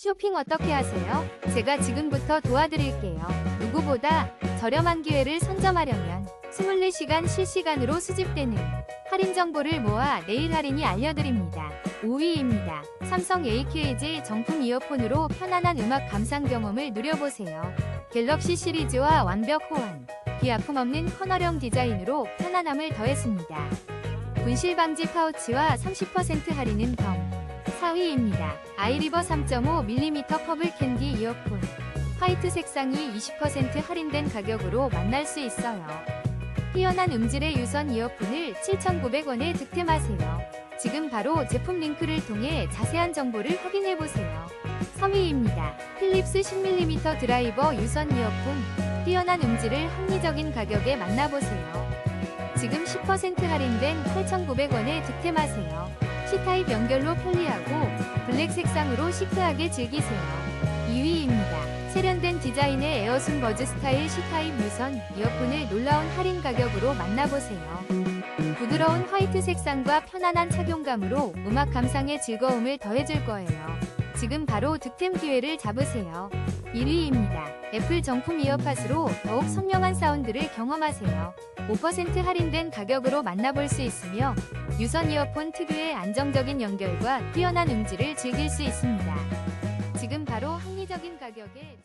쇼핑 어떻게 하세요? 제가 지금부터 도와드릴게요. 누구보다 저렴한 기회를 선점하려면 24시간 실시간으로 수집되는 할인 정보를 모아 내일 할인이 알려드립니다. 5위입니다. 삼성 AKG 정품 이어폰으로 편안한 음악 감상 경험을 누려보세요. 갤럭시 시리즈와 완벽 호환, 비아픔 없는 커널형 디자인으로 편안함을 더했습니다. 분실 방지 파우치와 30% 할인은 덤. 4위입니다. 아이리버 3.5mm 퍼블 캔디 이어폰. 화이트 색상이 20% 할인된 가격으로 만날 수 있어요. 뛰어난 음질의 유선 이어폰을 7,900원에 득템하세요. 지금 바로 제품 링크를 통해 자세한 정보를 확인해보세요. 3위입니다. 필립스 10mm 드라이버 유선 이어폰. 뛰어난 음질을 합리적인 가격에 만나보세요. 지금 10% 할인된 8,900원에 득템하세요. C타입 연결로 편리하고 블랙 색상으로 시크하게 즐기세요. 2위입니다. 세련된 디자인의 에어순 버즈 스타일 C타입 무선 이어폰을 놀라운 할인 가격으로 만나보세요. 부드러운 화이트 색상과 편안한 착용감으로 음악 감상의 즐거움을 더해줄 거예요. 지금 바로 득템 기회를 잡으세요. 1위입니다. 애플 정품 이어팟으로 더욱 선명한 사운드를 경험하세요. 5% 할인된 가격으로 만나볼 수 있으며 유선 이어폰 특유의 안정적인 연결과 뛰어난 음질을 즐길 수 있습니다. 지금 바로 합리적인 가격에